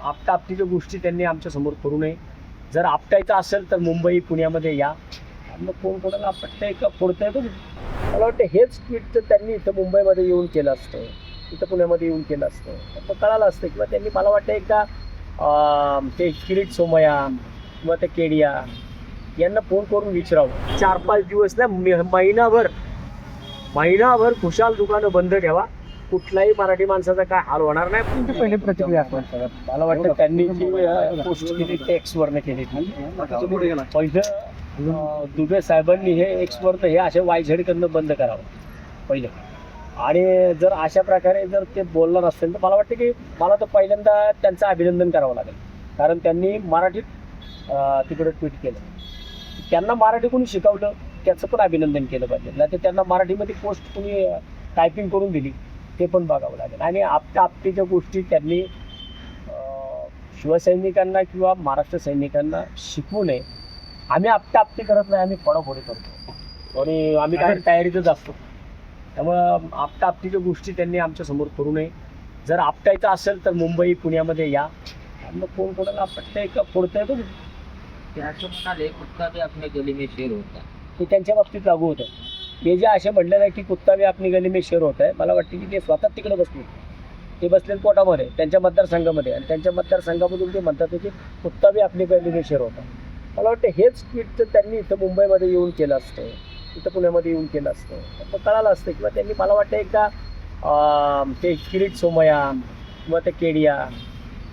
आपटा आपतीच्या गोष्टी त्यांनी आमच्यासमोर करू नये. जर आपटायचं असेल तर मुंबई पुण्यामध्ये या. मग कोण कोणाला आपटतंय का फोडतंय बघू मला वाटतं हेच ट्विट तर त्यांनी इथं मुंबईमध्ये येऊन केलं असतं. इथं पुण्यामध्ये येऊन केलं असतं. तर मग कळालं असतं किंवा त्यांनी मला वाटतं एकदा ते किरीट सोमया किंवा ते केडिया यांना फोन करून विचारावं. चार पाच दिवस ना महिनाभर महिनाभर खुशाल दुकानं बंद ठेवा. कुठल्याही मराठी माणसाचा काय हाल होणार नाही. तुमची पहिली प्रतिक्रिया आपण मला वाटतं त्यांनी जी पोस्ट केली ते एक्सवरनं केली. पहिलं दुबे साहेबांनी हे एक्सवरनं हे असे वायझेड करणं बंद करावं. पहिलं. आणि जर अशा प्रकारे जर ते बोलणार असतील तर मला वाटतं की मला तर पहिल्यांदा त्यांचं अभिनंदन करावं लागेल. कारण त्यांनी मराठीत तिकडं ट्विट केलं. त्यांना मराठी कोणी शिकवलं त्याचं पण अभिनंदन केलं पाहिजे. नाही तर त्यांना मराठीमध्ये पोस्ट कोणी टायपिंग करून दिली. ते पण बघावं लागेल. आणि आपल्या आपटीच्या गोष्टी त्यांनी शिवसैनिकांना किंवा महाराष्ट्र सैनिकांना शिकवू नये. आम्ही आपटा आपटी करत नाही आम्ही फोडाफोडी करतो. आणि आम्ही काय तयारीतच असतो. त्यामुळं आपटा आपटीच्या गोष्टी त्यांनी आमच्यासमोर करू नये. जर आपटायचं असेल तर मुंबई पुण्यामध्ये या. मग कोण कोणाला आपटतंय का फोडतंय बघू. ते असं म्हणाले कुत्ता भी अपने गली में शेर होता ते त्यांच्या बाबतीत लागू होतं. हे जे असे म्हणले नाही की कुत्ता बी आपली गली मी शेर होत आहे मला वाटते की ते स्वतः तिकडे बसले. ते बसले पोटामध्ये त्यांच्या मतदारसंघामध्ये. आणि त्यांच्या मतदारसंघामधून ते म्हणतात की कुत्ता बी आपली गली मी शेर होता मला वाटतं हेच ट्विट तर त्यांनी इथं मुंबईमध्ये येऊन केलं असतं. इथं पुण्यामध्ये येऊन केलं असतं. तर मग कळालं असतं किंवा त्यांनी मला वाटतं एकदा ते किरीट सोमया किंवा ते केडिया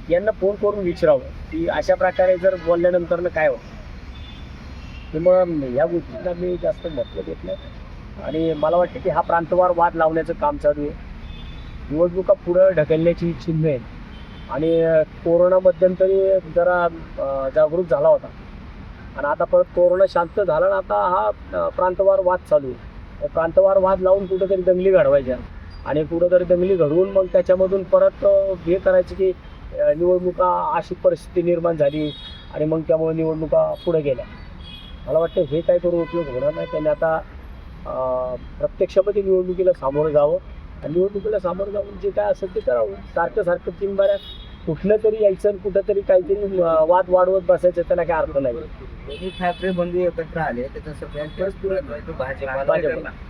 यांना फोन करून विचारावं की अशा प्रकारे जर बोलल्यानंतर काय होतं. त्यामुळं या गोष्टींना मी जास्त महत्त्व देत नाही. आणि मला वाटतं की हा प्रांतवार वाद लावण्याचं काम चालू आहे. निवडणुका पुढं ढकलण्याची चिन्ह आहेत. आणि कोरोना मध्यंतरी जरा जागरूक झाला होता. आणि आता परत कोरोना शांत झाला आणि आता हा प्रांतवार वाद चालू आहे. प्रांतवार वाद लावून कुठेतरी दंगली घडवायच्या. आणि कुठेतरी दंगली घडवून मग त्याच्यामधून परत हे करायचं की निवडणुका अशी परिस्थिती निर्माण झाली आणि मग त्यामुळे निवडणुका पुढे गेल्या. मला वाटतं हे काय करून उपयोग होणार नाही. त्यांनी आता प्रत्यक्षामध्ये निवडणुकीला सामोरं जावं. आणि निवडणुकीला सामोरं जाऊन जे काय असेल ते करावं. सारखं सारखं तीन बाऱ्या कुठलं तरी यायचं आणि कुठं तरी काहीतरी वाद वाढवत बसायचं त्याला काय अर्थ नाही. दोन्ही ठाकरे बंधू एकत्र आले त्याचा सगळ्यांचाच तो.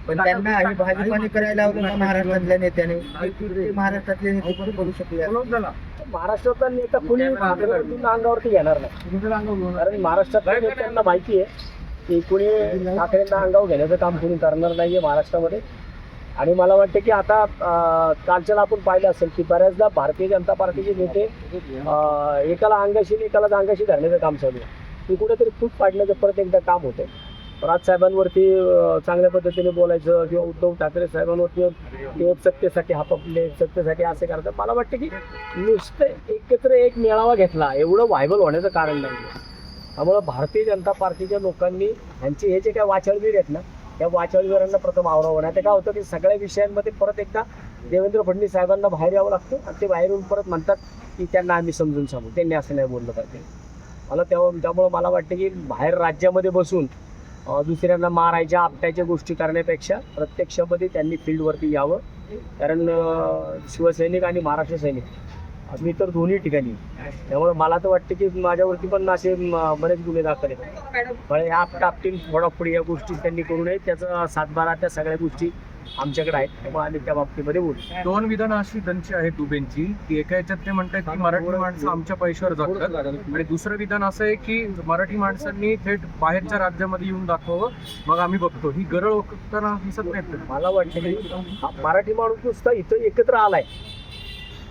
पण त्यांना आम्ही भाजपाने करायला लावलं महाराष्ट्रातल्या नेत्याने महाराष्ट्रातले नेते पण करू शकले? महाराष्ट्रातला नेता कुणी अंगावरती घेणार नाही. कारण महाराष्ट्रातल्या नेत्यांना माहिती आहे की कुणी ठाकरेंना अंगावर घेण्याचं काम कुणी करणार नाहीये महाराष्ट्रामध्ये. आणि मला वाटतं की आता कालच्याला आपण पाहिलं असेल की बऱ्याचदा भारतीय जनता पार्टीचे नेते एकाला अंगाशी एकाला अंगाशी धरण्याचं काम चालू आहे. ते कुठेतरी फूट पाडण्याचं परत एकदा काम होतं राज साहेबांवरती चांगल्या पद्धतीने बोलायचं किंवा उद्धव ठाकरे साहेबांवरती ते सत्तेसाठी हापपले सत्तेसाठी असे करतात. मला वाटतं की नुसतं एकत्र एक मेळावा घेतला एवढं व्हायबल होण्याचं कारण नाही त्यामुळं भारतीय जनता पार्टीच्या लोकांनी ह्यांचे हे जे काय वाचळवीर आहेत ना या वाचळवीरांना प्रथम आवरावं नाही तर काय होतं की सगळ्या विषयांमध्ये परत एकदा देवेंद्र फडणवीस साहेबांना बाहेर यावं लागतं आणि ते बाहेरून परत म्हणतात की त्यांना आम्ही समजून सांगू. त्यांनी असं नाही बोललं पाहिजे. मला तेव्हा त्यामुळं मला वाटतं की बाहेर राज्यामध्ये बसून दुसऱ्यांना मारायच्या आपटायच्या गोष्टी करण्यापेक्षा प्रत्यक्षामध्ये त्यांनी फील्डवरती यावं. कारण शिवसैनिक आणि महाराष्ट्र सैनिक मी तर दोन्ही ठिकाणी. त्यामुळे मला तर वाटतं की माझ्यावरती पण असे बरेच गुन्हे दाखल आहेत. पण या फोडाफोडी या गोष्टी त्यांनी करू नये त्याचा सातबारा त्या सगळ्या गोष्टी आमच्याकडे आहेत. त्यामुळे आम्ही त्या बाबतीमध्ये बोलू. दोन विधानं अशी त्यांची आहेत दुबेंची. की एका याच्यात ते म्हणतात की मराठी माणसं आमच्या पैशावर जगतात आणि दुसरं विधान असं आहे की मराठी माणसांनी थेट बाहेरच्या राज्यामध्ये येऊन दाखवावं. मग आम्ही बघतो. ही गरळ ओळखताना दिसत नाहीत. का? मला वाटतं की मराठी माणूस नुसता इथं एकत्र आलाय.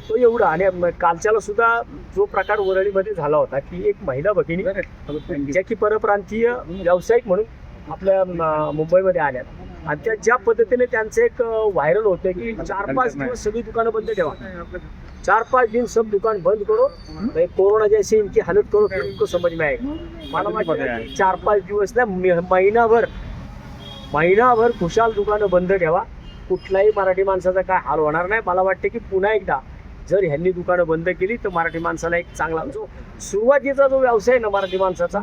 तो एवढा. आणि कालच्याला सुद्धा जो प्रकार वरळीमध्ये झाला होता की एक महिला भगिनी ज्या की परप्रांतीय व्यावसायिक म्हणून आपल्या मुंबईमध्ये आल्यात आणि त्या ज्या पद्धतीने त्यांचं एक व्हायरल होतं की चार पाच दिवस सगळी दुकानं बंद ठेवा. चार पाच दिन सब दुकान बंद करो. नहीं कोरोना जैसे इनकी हालत करो फिर इनको समझ में आएगा मला की चार पाच दिवस ना महिनाभर महिनाभर खुशाल दुकानं बंद ठेवा. कुठल्याही मराठी माणसाचा काय हाल होणार नाही. मला वाटतं की पुन्हा एकदा जर ह्यांनी दुकानं बंद केली तर मराठी माणसाला एक चांगला जो सुरुवातीचा जो व्यवसाय आहे ना मराठी माणसाचा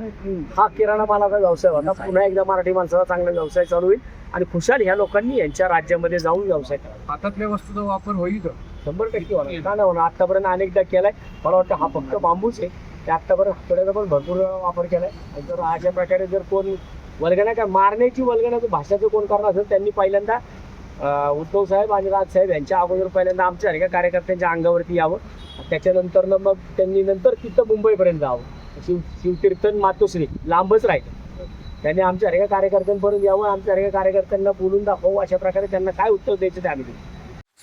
हा किराणा मालाचा व्यवसाय होता. पुन्हा एकदा मराठी माणसाचा चांगला व्यवसाय चालू होईल आणि खुशाल ह्या लोकांनी यांच्या राज्यामध्ये जाऊन व्यवसाय हातातल्या वस्तूचा वापर होईल शंभर टक्के होणार. का नाही होणार? आतापर्यंत अनेकदा केलाय. मला वाटतं हा फक्त बांबूच आहे. ते आतापर्यंत हातोड्याचा पण भरपूर वापर केलाय. आणि जर अशा प्रकारे जर कोण वल्गना काय मारण्याची वल्गना भाषाचं कोण करणार असेल त्यांनी पहिल्यांदा उद्धव साहेब आणि राज साहेब यांच्या अगोदर पहिल्यांदा आमच्या सारख्या कार्यकर्त्यांच्या अंगावरती यावं. त्याच्यानंतर ना मग त्यांनी नंतर तिथं मुंबईपर्यंत जावं. शिव शिवतीर्थन मातोश्री लांबच राहील. त्यांनी आमच्या सारख्या कार्यकर्त्यांपर्यंत यावं आमच्या सारख्या कार्यकर्त्यांना बोलून दाखवू अशा प्रकारे त्यांना काय उत्तर द्यायचं ते आम्ही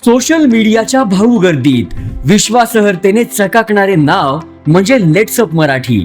सोशल मीडियाच्या भाऊ गर्दीत विश्वासार्हतेने चकाकणारे नाव म्हणजे लेट्सअप मराठी.